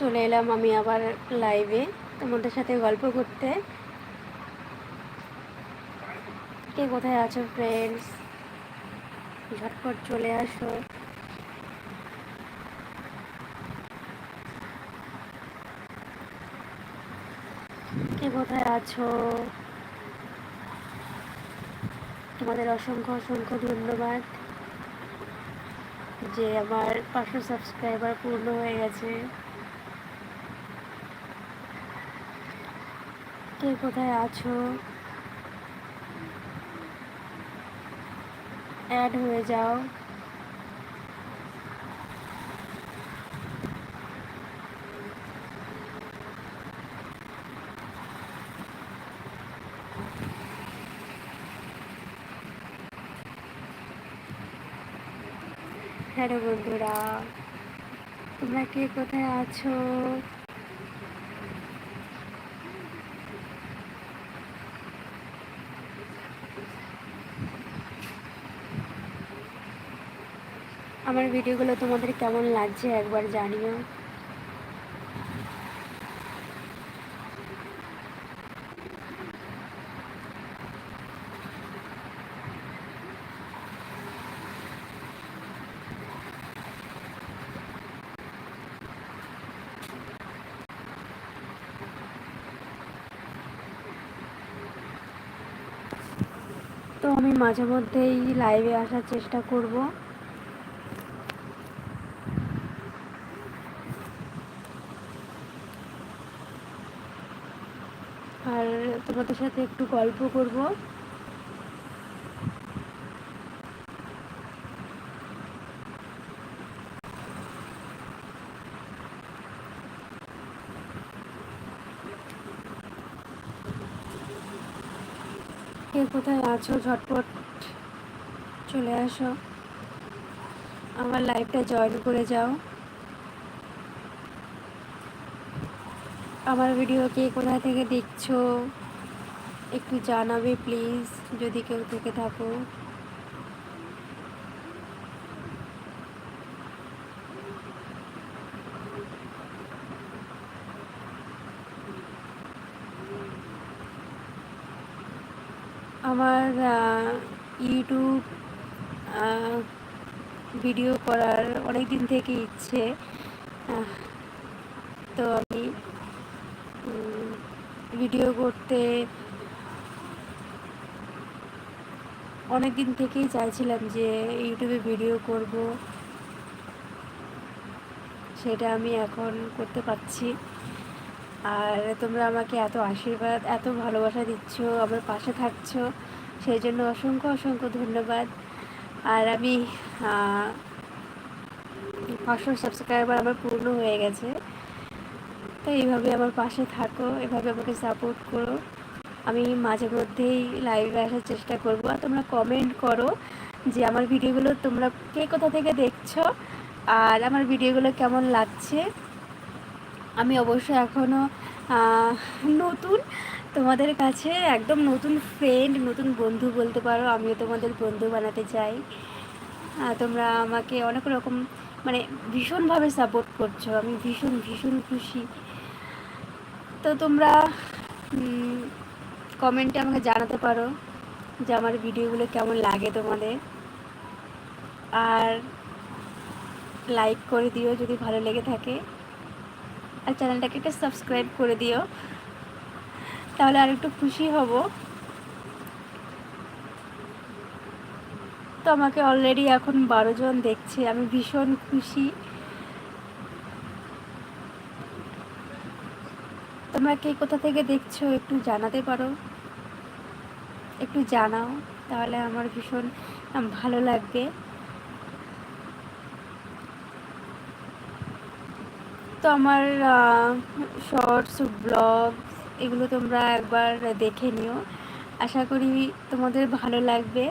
চলে এলাম আমি আবার লাইভে তোমাদের সাথে গল্প করতে। কে কোথায় আছো ফ্রেন্ডস ঝটপট চলে আসো। কে কোথায় আছো? তোমাদের অসংখ্য অসংখ্য ধন্যবাদ যে আমার পাঁচশো সাবস্ক্রাইবার পূর্ণ হয়ে গেছে। কে কোথায় আছো? অ্যাড হয়ে যাও। হ্যালো বন্ধুরা তোমরা কে কোথায় আছো? আমার ভিডিওগুলো তোমাদের কেমন লাগছে একবার জানিও। তো আমি মাঝে মধ্যেই লাইভে আসার চেষ্টা করব আর তোমাদের সাথে একটু গল্প করব। কে কোথায় আছো? ঝটপট চলে আসো। আমার লাইভটা জয়েন করে যাও। আমার ভিডিও কে কোথা থেকে দেখছ? একটু জানাবে প্লিজ যদি কেউ থেকে থাকো। আমার ইউটিউব ভিডিও করার অনেক দিন থেকে ইচ্ছে। তো আমি ভিডিও করতে অনেক দিন থেকেই চাইছিলাম যে ইউটিউবে ভিডিও করব। সেটা আমি এখন করতে পারছি। আর তোমরা আমাকে এত আশীর্বাদ, এত ভালোবাসা দিচ্ছ, আমার পাশে থাকছো, সেই জন্য অসংখ্য অসংখ্য ধন্যবাদ। আর আমি পাঁচশো সাবস্ক্রাইবার আমার পূর্ণ হয়ে গেছে। তো এইভাবে আমার পাশে থাকো, এভাবে আমাকে সাপোর্ট করো। আমি মাঝে মধ্যেই লাইভে আসার চেষ্টা করব। আর তোমরা কমেন্ট করো যে আমার ভিডিওগুলো তোমরা কে কোথা থেকে দেখছ আর আমার ভিডিওগুলো কেমন লাগছে। আমি অবশ্য এখনও নতুন। তোমাদের কাছে একদম নতুন ফ্রেন্ড নতুন বন্ধু বলতে পারো, আমিও তোমাদের বন্ধু বানাতে চাই। তোমরা আমাকে অনেক রকম মানে ভীষণভাবে সাপোর্ট করছ, আমি ভীষণ ভীষণ খুশি। তো তোমরা কমেন্টে আমাকে জানাতে পারো যে আমার ভিডিওগুলো কেমন লাগে তোমাদের। আর লাইক করে দিও যদি ভালো লেগে থাকে। আর চ্যানেলটাকে একটা সাবস্ক্রাইব করে দিও। তাহলে আর একটু খুশি হব। তো আমাকে অলরেডি এখন বারো জন দেখছে, আমি ভীষণ খুশি। তোমরা কে কোথা থেকে দেখছ একটু জানাতে পারো? একটু জানাও, তাহলে আমার ভীষণ ভালো লাগবে। তো আমার শর্টস, ব্লগ এগুলো তোমরা একবার দেখে নিও। আশা করি তোমাদের ভালো লাগবে।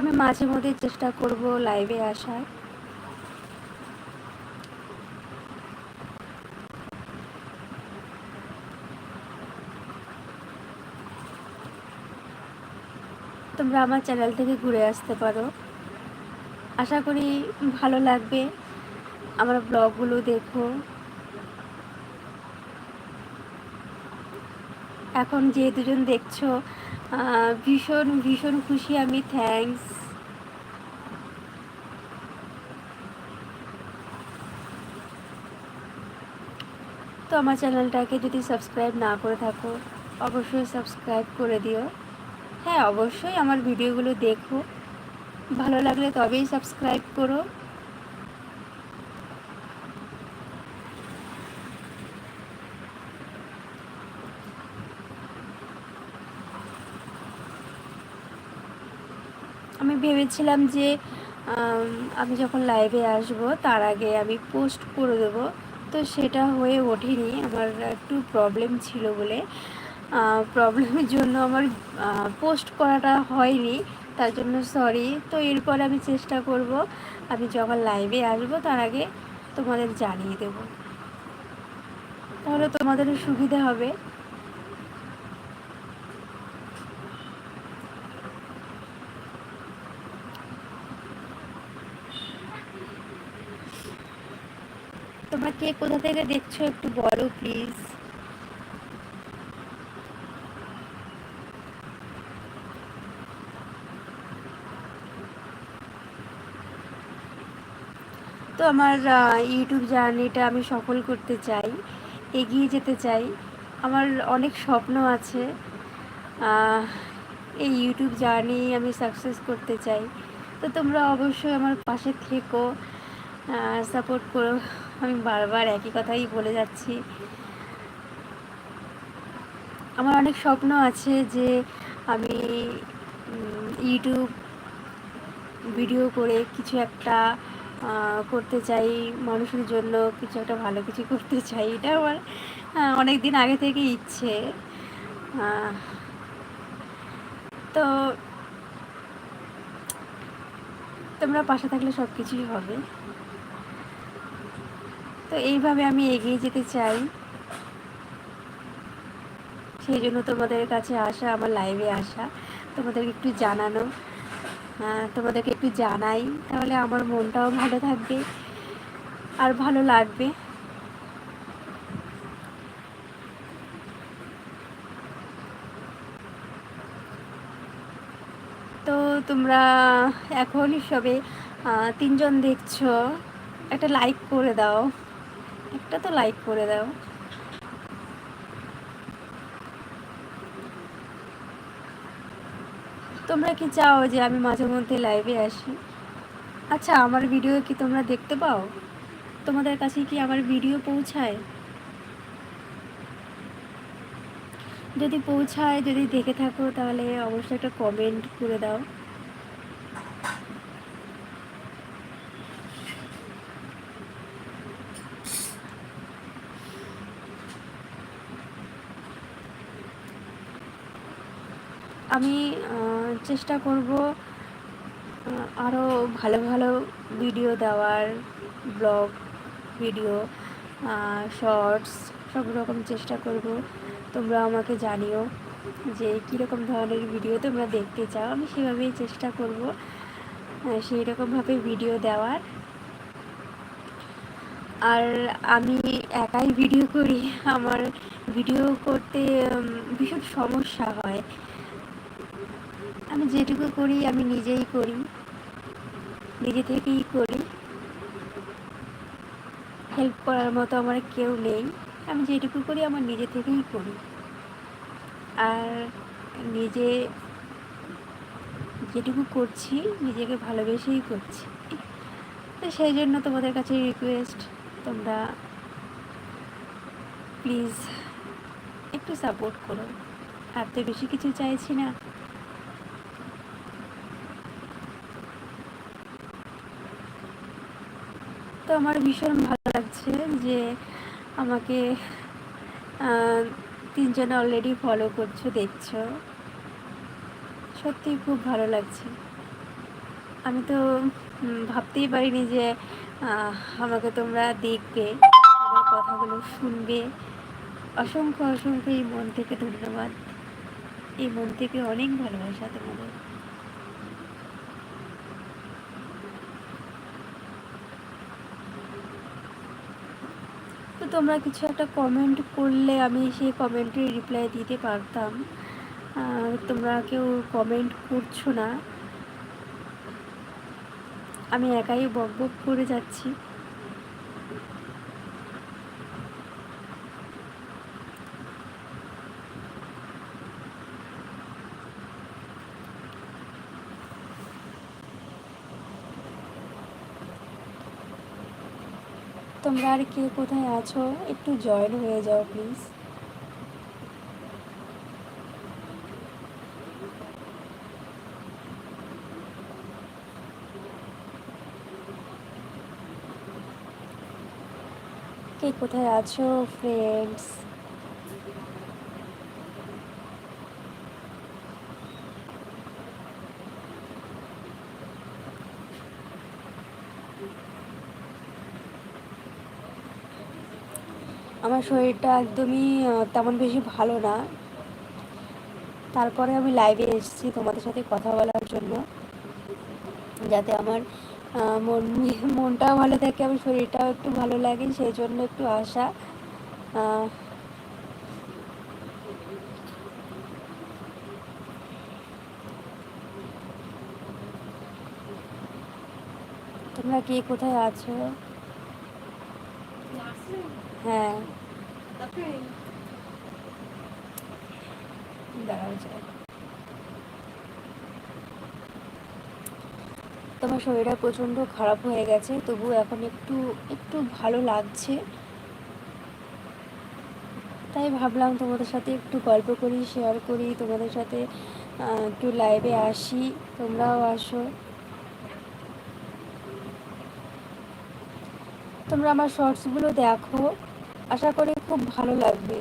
আমি মাঝে মধ্যে চেষ্টা করব লাইভে আসার। তোমরা আমার চ্যানেল থেকে ঘুরে আসতে পারো। আশা করি ভালো লাগবে। আমার ব্লগগুলো দেখো। এখন যে দুজন দেখছ ভীষণ ভীষণ খুশি আমি থ্যাংকস তো আমার চ্যানেলটাকে যদি সাবস্ক্রাইব না করে থাকো, অবশ্যই সাবস্ক্রাইব করে দিও। হ্যাঁ অবশ্যই আমার ভিডিওগুলো দেখো। ভালো লাগলে তবেই সাবস্ক্রাইব করো। আমি ভেবেছিলাম যে, আমি যখন লাইভে আসব, তার আগে আমি পোস্ট করে দেবো। তো সেটা হয়ে ওঠেনি। আমার একটু প্রবলেম ছিল বলে। প্রবলেমের জন্য আমার পোস্ট করাটা হয়নি। তার জন্য সরি তো এরপর আমি চেষ্টা করব। আমি যখন লাইভে আসব, তার আগে তোমাদের জানিয়ে দেব। তাহলে তোমাদের সুবিধা হবে। তোমরা কে কোথা থেকে দেখছ একটু বলো প্লিজ তো আমার ইউটিউব জার্নিটা আমি সফল করতে চাই, এগিয়ে যেতে চাই। আমার অনেক স্বপ্ন আছে এই ইউটিউব জার্নি আমি সাকসেস করতে চাই। তো তোমরা অবশ্যই আমার পাশে থেকো সাপোর্ট করো। আমি বারবার একই কথাই বলে যাচ্ছি। আমার অনেক স্বপ্ন আছে যে আমি ইউটিউব ভিডিও করে কিছু একটা করতে চাই, মানুষের জন্য কিছু একটা ভালো কিছু করতে চাই। এটা আমার অনেক দিন আগে থেকে ইচ্ছে। তো তোমরা পাশে থাকলে সব কিছুই হবে। তো এইভাবে আমি এগিয়ে যেতে চাই। সেই জন্য তোমাদের কাছে আসা, আমার লাইভে আসা। তোমাদেরকে একটু জানানো তোমাদেরকে একটু জানাই, তাহলে আমার মনটাও ভালো থাকবে আর ভালো লাগবে। তো তোমরা এখন সবে তিনজন দেখছ, একটা লাইক করে দাও। একটা তো লাইক করে দাও। তোমরা কি চাও যে আমি মাঝে মধ্যে লাইভে আসি? আচ্ছা আমার ভিডিও কি তোমরা দেখতে পাও? তোমাদের কাছে কি আমার ভিডিও পৌঁছায়? যদি পৌঁছায়, যদি দেখে থাকো, তাহলে অবশ্যই একটা কমেন্ট করে দাও। আমি চেষ্টা করব আরও ভালো ভালো ভিডিও দেওয়ার ব্লগ ভিডিও শর্টস সব রকম চেষ্টা করব। তোমরা আমাকে জানিও যে কীরকম ধরনের ভিডিও তোমরা দেখতে চাও। আমি সেভাবেই চেষ্টা করব সেই রকমভাবে ভিডিও দেওয়ার। আর আমি একাই ভিডিও করি। আমার ভিডিও করতে ভীষণ সমস্যা হয়। আমি যেটুকু করি, আমি নিজেই করি। নিজে থেকেই করি। হেল্প করার মতো আমার কেউ নেই। আমি যেটুকু করি, আমার নিজে থেকেই করি। আর নিজে যেটুকু করছি, নিজেকে ভালোবেসেই করছি। তো সেই জন্য তোমাদের কাছে রিকোয়েস্ট তোমরা প্লিজ একটু সাপোর্ট করো। আর তো বেশি কিছু চাইছি না। তো আমার ভীষণ ভালো লাগছে যে আমাকে তিনজন অলরেডি ফলো করছ, দেখছ। সত্যি খুব ভালো লাগছে। আমি তো ভাবতেই পারিনি যে আমাকে তোমরা দেখবে, আমার কথাগুলো শুনবে। অসংখ্য অসংখ্য এই মন থেকে ধন্যবাদ। এই মন থেকে অনেক ভালোবাসা তোমাদের। তোমরা কিছু একটা কমেন্ট করলে আমি সেই কমেন্টের রিপ্লাই দিতে পারতাম। তোমরা কেউ কমেন্ট করছ না। আমি একাই বক বক করে যাচ্ছি। তোমরা আর কে কোথায় আছো? একটু জয়েন হয়ে যাও প্লিজ। কে কোথায় আছো ফ্রেন্ডস আমার শরীরটা একদমই তেমন বেশি ভালো না। তারপরে আমি লাইভে এসেছি তোমাদের সাথে কথা বলার জন্য। যাতে আমার মন, মনটাও ভালো থাকে, আমার শরীরটাও একটু ভালো লাগে, সেই জন্য একটু আসা। তোমরা কে কোথায় আছো? হ্যাঁ। তোমার শরীরটা প্রচণ্ড খারাপ হয়ে গেছে তবু এখন একটু একটু ভালো লাগছে। তাই ভাবলাম তোমাদের সাথে একটু গল্প করি শেয়ার করি, তোমাদের সাথে একটু লাইভে আসি, তোমরাও আসো। তোমরা আমার শর্টসগুলো দেখো। আশা করি খুব ভালো লাগবে।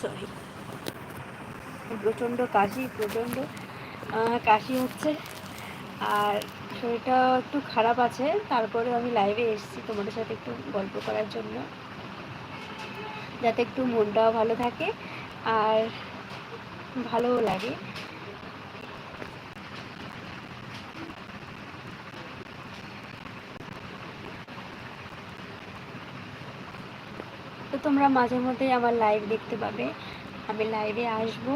সরি প্রচণ্ড কাশি প্রচণ্ড কাশি হচ্ছে। আর শরীরটা একটু খারাপ আছে তারপরে আমি লাইভে এসেছি তোমাদের সাথে একটু গল্প করার জন্য। যাতে একটু মনটাও ভালো থাকে আর ভালোও লাগে। তোমরা মাঝে মধ্যেই আমার লাইভ দেখতে পাবে। আমি লাইভে আসব।